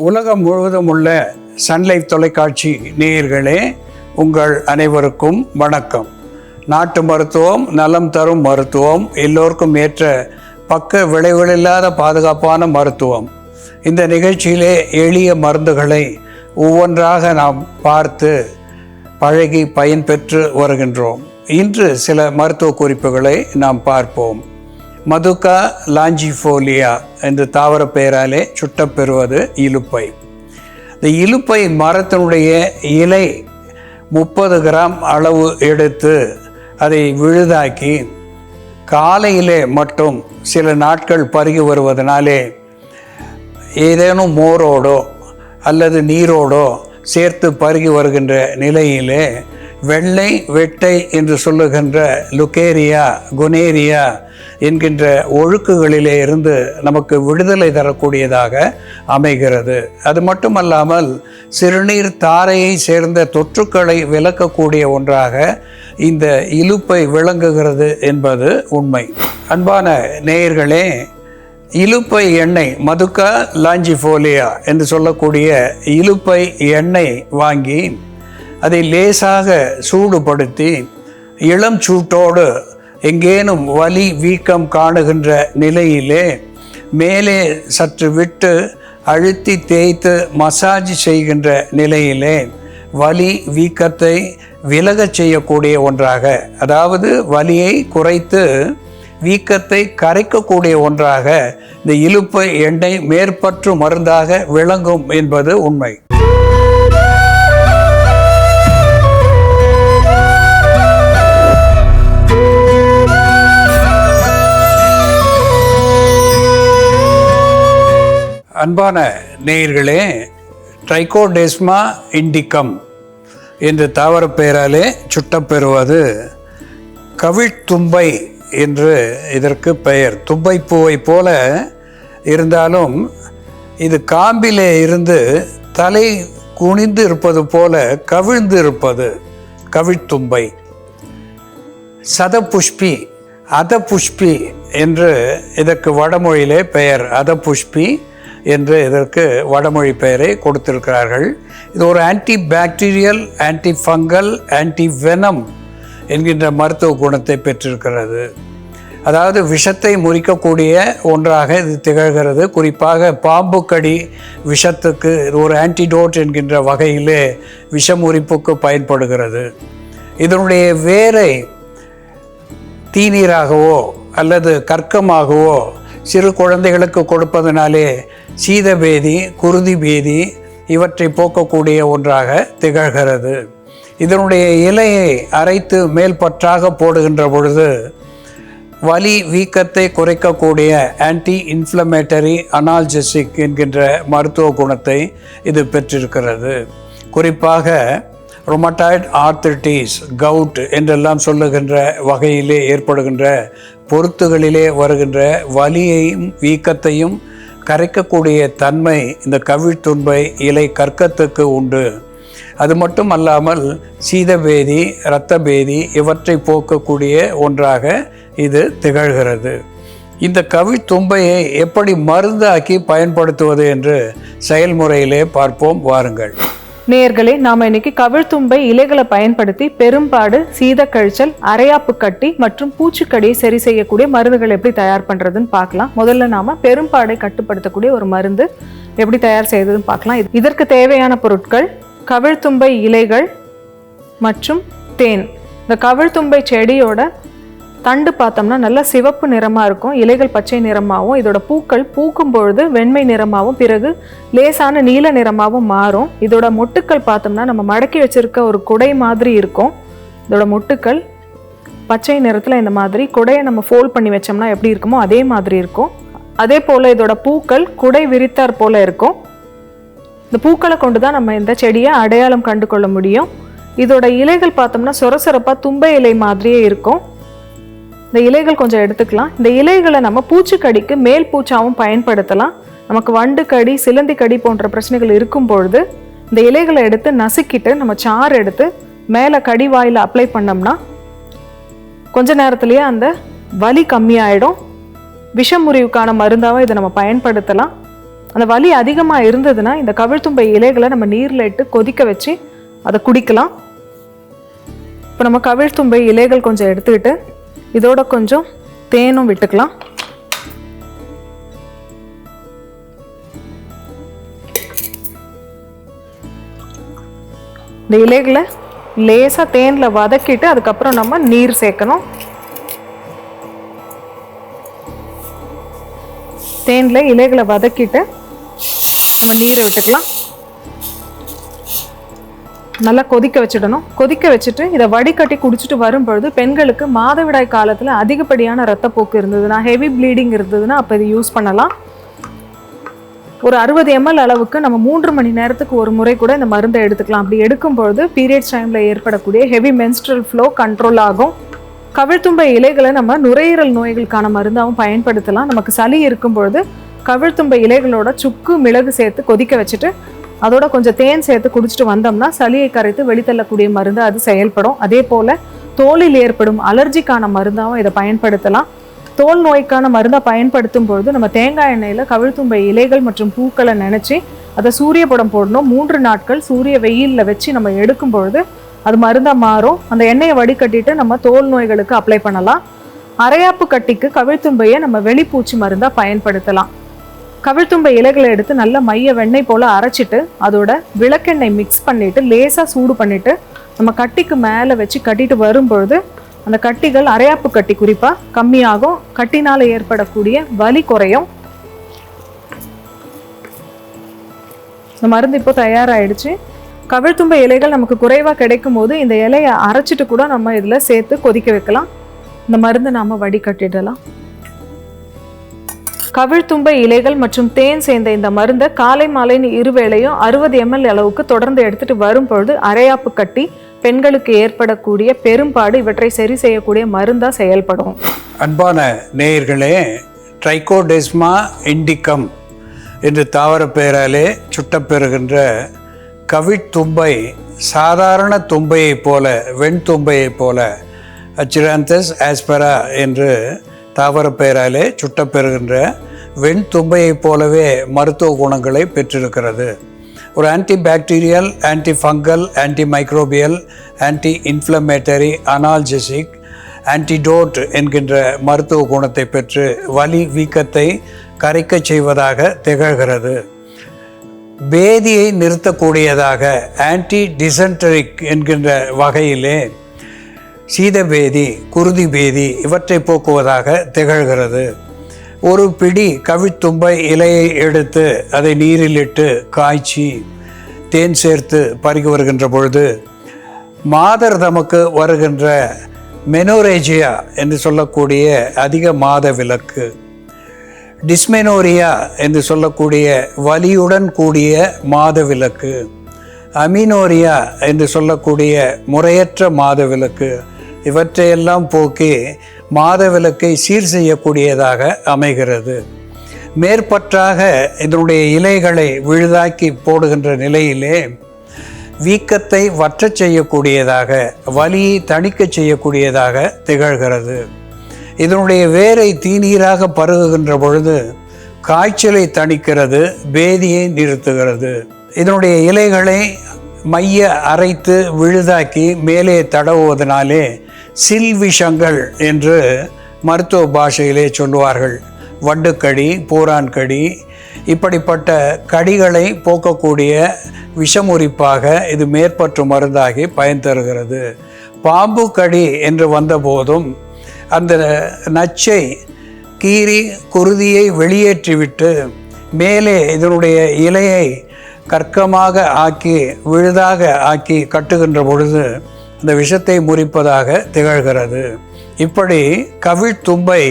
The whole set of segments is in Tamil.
உலகம் முழுவதும் உள்ள சன்லைஃப் தொலைக்காட்சி நேயர்களே உங்கள் அனைவருக்கும் வணக்கம். நாட்டு மருத்துவம் நலம் தரும் மருத்துவம் எல்லோருக்கும் ஏற்ற பக்க விளைவுகளில்லாத பாதுகாப்பான மருத்துவம். இந்த நிகழ்ச்சியிலே எளிய மருந்துகளை ஒவ்வொன்றாக நாம் பார்த்து பழகி பயன்பெற்று வருகின்றோம். இன்று சில மருத்துவ குறிப்புகளை நாம் பார்ப்போம். மதுக்கா லாஞ்சிஃபோலியா என்ற தாவர பெயராலே சுட்டப்பெறுவது இலுப்பை. இந்த இலுப்பை மரத்தினுடைய இலை முப்பது கிராம் அளவு எடுத்து அதை விழுதாக்கி காலையிலே மட்டும் சில நாட்கள் பருகி வருவதனாலே ஏதேனும் மோரோடோ அல்லது நீரோடோ சேர்த்து பருகி வருகின்ற நிலையிலே வெள்ளை வெட்டை என்று சொல்லுகின்ற லுக்கேரியா குனேரியா என்கின்ற ஒழுக்குகளிலே இருந்து நமக்கு விடுதலை தரக்கூடியதாக அமைகிறது. அது மட்டுமல்லாமல் சிறுநீர் தாரையை சேர்ந்த தொற்றுக்களை விளக்கக்கூடிய ஒன்றாக இந்த இலுப்பை விளங்குகிறது என்பது உண்மை. அன்பான நேயர்களே இலுப்பை எண்ணெய் மதுக்கா லாஞ்சிஃபோலியா என்று சொல்லக்கூடிய இலுப்பை எண்ணெய் வாங்கி அதை லேசாக சூடுபடுத்தி இளம் சூட்டோடு எங்கேனும் வலி வீக்கம் காணுகின்ற நிலையிலே மேலே சற்று விட்டு அழுத்தி தேய்த்து மசாஜ் செய்கின்ற நிலையிலே வலி வீக்கத்தை விலகச் செய்யக்கூடிய ஒன்றாக அதாவது வலியை குறைத்து வீக்கத்தை கரைக்கக்கூடிய ஒன்றாக இந்த இலுப்பை எண்ணெய் மேற்பற்று மருந்தாக விளங்கும் என்பது உண்மை. அன்பான நேயர்களே ட்ரைகோடெஸ்மா இண்டிகம் என்ற தாவர பெயராலே சுட்டப்பெறுவது கவிழ்த்தும்பை என்று இதற்கு பெயர். தும்பை பூவை போல இருந்தாலும் இது காம்பிலே இருந்து தலை குனிந்து இருப்பது போல கவிழ்ந்து இருப்பது கவிழ்த்தும்பை. சதபுஷ்பி அதபுஷ்பி என்று இதற்கு வடமொழியிலே பெயர். அதபுஷ்பி என்று இதற்கு வடமொழி பெயரை கொடுத்திருக்கிறார்கள். இது ஒரு anti bacterial anti fungal anti venom என்கின்ற மருத்துவ குணத்தை பெற்றிருக்கிறது. அதாவது விஷத்தை முறிக்கக்கூடிய ஒன்றாக இது திகழ்கிறது. குறிப்பாக பாம்பு கடி விஷத்துக்கு இது ஒரு ஆன்டிடோட் என்கின்ற வகையிலே விஷமுறிப்புக்கு பயன்படுகிறது. இதனுடைய வேரை தீநீராகவோ அல்லது கற்கமாகவோ சிறு குழந்தைகளுக்கு கொடுப்பதனாலே சீதபேதி குருதி பேதி இவற்றை போக்கக்கூடிய ஒன்றாக திகழ்கிறது. இதனுடைய இலையை அரைத்து மேல் பற்றாக போடுகின்ற பொழுது வலி வீக்கத்தை குறைக்கக்கூடிய ஆன்டி இன்ஃப்ளமேட்டரி அனால்ஜெசிக் என்கின்ற மருத்துவ குணத்தை இது பெற்றிருக்கிறது. குறிப்பாக ரொமட்டாய்ட் ஆர்த்திட்டிஸ் கவுட் என்றெல்லாம் சொல்லுகின்ற வகையிலே ஏற்படுகின்ற பொருத்துகளிலே வருகின்ற வலியையும் வீக்கத்தையும் கரைக்கக்கூடிய தன்மை இந்த கவிழ்துன்பை இலை கற்கத்துக்கு உண்டு. அது மட்டும் அல்லாமல் சீதபேதி இரத்தபேதி இவற்றை போக்கக்கூடிய ஒன்றாக இது திகழ்கிறது. இந்த கவித்தும்பையை எப்படி மருந்தாக்கி பயன்படுத்துவது என்று செயல்முறையிலே பார்ப்போம் வாருங்கள். நேர்களே நாம் இன்னைக்கு கவிழ்த்தும்பை இலைகளை பயன்படுத்தி பெரும்பாடு சீதக்கழிச்சல் அரையாப்பு கட்டி மற்றும் பூச்சிக்கடியை சரி செய்யக்கூடிய மருந்துகள் எப்படி தயார் பண்ணுறதுன்னு பார்க்கலாம். முதல்ல நாம் பெரும்பாடை கட்டுப்படுத்தக்கூடிய ஒரு மருந்து எப்படி தயார் செய்யறதுன்னு பார்க்கலாம். இதற்கு தேவையான பொருட்கள் கவிழ்த்தும்பை இலைகள் மற்றும் தேன். இந்த கவிழ்த்தும்பை செடியோட தண்டு பார்த்தோம்னா நல்லா சிவப்பு நிறமாக இருக்கும் இலைகள் பச்சை நிறமாகவும் இதோட பூக்கள் பூக்கும் பொழுது வெண்மை நிறமாகவும் பிறகு லேசான நீல நிறமாகவும் மாறும். இதோட மொட்டுக்கள் பார்த்தோம்னா நம்ம மடக்கி வச்சிருக்க ஒரு குடை மாதிரி இருக்கும். இதோட மொட்டுக்கள் பச்சை நிறத்தில் இந்த மாதிரி குடையை நம்ம ஃபோல்ட் பண்ணி வச்சோம்னா எப்படி இருக்குமோ அதே மாதிரி இருக்கும். அதே போல் இதோட பூக்கள் குடை விரித்தார் போல் இருக்கும். இந்த பூக்களை கொண்டு தான் நம்ம இந்த செடியை அடையாளம் கண்டு கொள்ள முடியும். இதோட இலைகள் பார்த்தோம்னா சொரசொரப்பாக தும்பை இலை மாதிரியே இருக்கும். இந்த இலைகள் கொஞ்சம் எடுத்துக்கலாம். இந்த இலைகளை நம்ம பூச்சிக்கடிக்கு மேல் பூச்சாவும் பயன்படுத்தலாம். நமக்கு வண்டு கடி சிலந்தி கடி போன்ற பிரச்சனைகள் இருக்கும் பொழுது இந்த இலைகளை எடுத்து நசுக்கிட்டு நம்ம சாறு எடுத்து மேலே கடி வாயில் அப்ளை பண்ணோம்னா கொஞ்ச நேரத்திலேயே அந்த வலி கம்மியாயிடும். விஷமுறிவுக்கான மருந்தாகவும் இதை நம்ம பயன்படுத்தலாம். அந்த வலி அதிகமாக இருந்ததுன்னா இந்த கவிழ்த்தும்பை இலைகளை நம்ம நீரில் இட்டு கொதிக்க வச்சு அதை குடிக்கலாம். இப்போ நம்ம கவிழ்த்தும்பை இலைகள் கொஞ்சம் எடுத்துக்கிட்டு இதோட கொஞ்சம் தேனும் விட்டுக்கலாம். இந்த இலைகளை லேசாக தேனில் வதக்கிட்டு அதுக்கப்புறம் நம்ம நீர் சேர்க்கணும். தேனில் இலைகளை வதக்கிட்டு நம்ம நீரை விட்டுக்கலாம். நல்லா கொதிக்க வச்சிடணும். கொதிக்க வச்சுட்டு இதை வடிகட்டி குடிச்சிட்டு வரும்பொழுது பெண்களுக்கு மாதவிடாய் காலத்தில் அதிகப்படியான ரத்தப்போக்கு இருந்ததுன்னா ஹெவி ப்ளீடிங் இருந்ததுன்னா அப்போ இது யூஸ் பண்ணலாம். ஒரு அறுபது எம்எல் அளவுக்கு நம்ம மூன்று மணி நேரத்துக்கு ஒரு முறை கூட இந்த மருந்தை எடுத்துக்கலாம். அப்படி எடுக்கும்பொழுது பீரியட்ஸ் டைமில் ஏற்படக்கூடிய ஹெவி மென்ஸ்ட்ரல் ஃப்ளோ கண்ட்ரோல் ஆகும். கவிழ்த்தும்பை இலைகளை நம்ம நுரையீரல் நோய்களுக்கான மருந்தாகவும் பயன்படுத்தலாம். நமக்கு சளி இருக்கும் பொழுது கவிழ்த்தும்பை இலைகளோட சுக்கு மிளகு சேர்த்து கொதிக்க வச்சுட்டு அதோட கொஞ்சம் தேன் சேர்த்து குடிச்சிட்டு வந்தோம்னா சளியை கரைத்து வெளித்தள்ளக்கூடிய மருந்து அது செயல்படும். அதே போல் தோலில் ஏற்படும் அலர்ஜிக்கான மருந்தாகவும் இதை பயன்படுத்தலாம். தோல் நோய்க்கான மருந்தை பயன்படுத்தும் பொழுது நம்ம தேங்காய் எண்ணெயில் கவிழ்த்தும்பை இலைகள் மற்றும் பூக்களை நினச்சி அதை சூரிய படம் போடணும். மூன்று நாட்கள் சூரிய வெயிலில் வச்சு நம்ம எடுக்கும் பொழுது அது மருந்தாக மாறும். அந்த எண்ணெயை வடிகட்டிட்டு நம்ம தோல் நோய்களுக்கு அப்ளை பண்ணலாம். அரையாப்பு கட்டிக்கு கவிழ்த்தும்பையை நம்ம வெளிப்பூச்சி மருந்தாக பயன்படுத்தலாம். கவிழ்த்தும்ப இலைகளை எடுத்து நல்ல மைய வெண்ணெய் போல் அரைச்சிட்டு அதோட விளக்கெண்ணெய் மிக்ஸ் பண்ணிட்டு லேசாக சூடு பண்ணிட்டு நம்ம கட்டிக்கு மேலே வச்சு கட்டிட்டு வரும்பொழுது அந்த கட்டிகள் அரையாப்பு கட்டி குறிப்பாக கம்மியாகும். கட்டினால் ஏற்படக்கூடிய வலி குறையும். இந்த மருந்து இப்போ தயாராகிடுச்சு கவிழ்த்தும்ப இலைகள் நமக்கு குறைவாக கிடைக்கும் போது இந்த இலையை அரைச்சிட்டு கூட நம்ம இதில் சேர்த்து கொதிக்க வைக்கலாம். இந்த மருந்து நாம் வடிகட்டிடலாம். கவிழ்த்தும்பை இலைகள் மற்றும் தேன் சேர்ந்த இந்த மருந்தை காலை மாலைன்னு இருவேளையும் அறுபது எம்எல் அளவுக்கு தொடர்ந்து எடுத்துட்டு வரும்பொழுது அரையாப்பு கட்டி பெண்களுக்கு ஏற்படக்கூடிய பெரும்பாடு இவற்றை சரி செய்யக்கூடிய மருந்தா செயல்படும். அன்பான நேயர்களே ட்ரைகோடெஸ்மா இண்டிகம் என்று தாவர பெயராலே சுட்டப்பெறுகின்ற கவிழ்த்தும்பை சாதாரண தும்பையைப் போல வெண்தும்பையைப் போல அச்சிராந்தஸ் ஆஸ்பெரா என்று தாவர பெயராலே சுட்டப்பெறுகின்ற வெண்தும்பையைப் போலவே மருத்துவ குணங்களை பெற்றிருக்கிறது. ஒரு anti bacterial anti fungal anti microbial anti inflammatory analgesic antidote என்கின்ற மருத்துவ குணத்தை பெற்று வலி வீக்கத்தை கரைக்கச் செய்வதாக திகழ்கிறது. பேதியை நிறுத்தக்கூடியதாக ஆன்டி டிசென்டரிக் என்கின்ற வகையிலே சீதபேதி குருதி பேதி இவற்றை போக்குவதாக திகழ்கிறது. ஒரு பிடி கவித்தும்பை இலையை எடுத்து அதை நீரில் இட்டு காய்ச்சி தேன் சேர்த்து பருகி வருகின்ற பொழுது மாதர் தமக்கு வருகின்ற மெனோரேஜியா என்று சொல்லக்கூடிய அதிக மாத விலக்கு டிஸ்மெனோரியா என்று சொல்லக்கூடிய வலியுடன் கூடிய மாத விளக்கு அமினோரியா என்று சொல்லக்கூடிய முறையற்ற மாத விளக்கு இவற்றையெல்லாம் போக்கி மாதவிலக்கை சீர் செய்யக்கூடியதாக அமைகிறது. மேற்பற்றாக இதனுடைய இலைகளை விழுதாக்கி போடுகின்ற நிலையிலே வீக்கத்தை வற்றச் செய்யக்கூடியதாக வலியை தணிக்கச் செய்யக்கூடியதாக திகழ்கிறது. இதனுடைய வேரை தீநீராக பருகுகின்ற பொழுது காய்ச்சலை தணிக்கிறது பேதியை நிறுத்துகிறது. இதனுடைய இலைகளை மைய அரைத்து விழுதாக்கி மேலே தடவுவதனாலே சில்விஷங்கள் என்று மருத்துவ பாஷையிலே சொல்லுவார்கள். வண்டுக்கடி பூரான்கடி இப்படிப்பட்ட கடிகளை போக்கக்கூடிய விஷமுறிப்பாக இது மேற்பற்று மருந்தாகி பயன் தருகிறது. பாம்பு கடி என்று வந்தபோதும் அந்த நச்சை கீறி குருதியை வெளியேற்றிவிட்டு மேலே இதனுடைய இலையை கற்கமாக ஆக்கி விழுதாக ஆக்கி கட்டுகின்ற பொழுது அந்த விஷத்தை முறிப்பதாக திகழ்கிறது. இப்படி கவிழ்த்தும்பை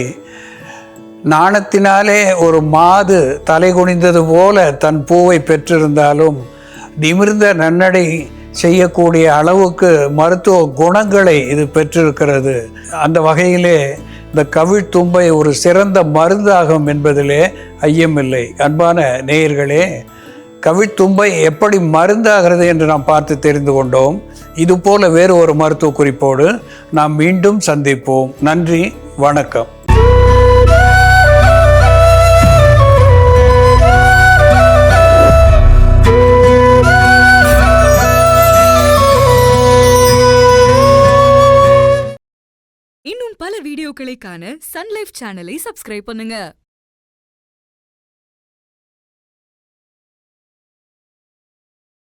நாணத்தினாலே ஒரு மாது தலை குனிந்தது போல தன் பூவை பெற்றிருந்தாலும் நிமிர்ந்த நன்னடை செய்யக்கூடிய அளவுக்கு மருத்துவ குணங்களை இது பெற்றிருக்கிறது. அந்த வகையிலே இந்த கவிழ்த்தும்பை ஒரு சிறந்த மருந்தாகும் என்பதிலே ஐயமில்லை. அன்பான நேயர்களே கவித்தும்பை எப்படி மருந்தாகிறது என்று நாம் பார்த்து தெரிந்து கொண்டோம். இதுபோல வேறு ஒரு மருத்துவ குறிப்போடு நாம் மீண்டும் சந்திப்போம். நன்றி வணக்கம். இன்னும் பல வீடியோக்களை சன்லைஃப் சேனலை சப்ஸ்கிரைப் பண்ணுங்க.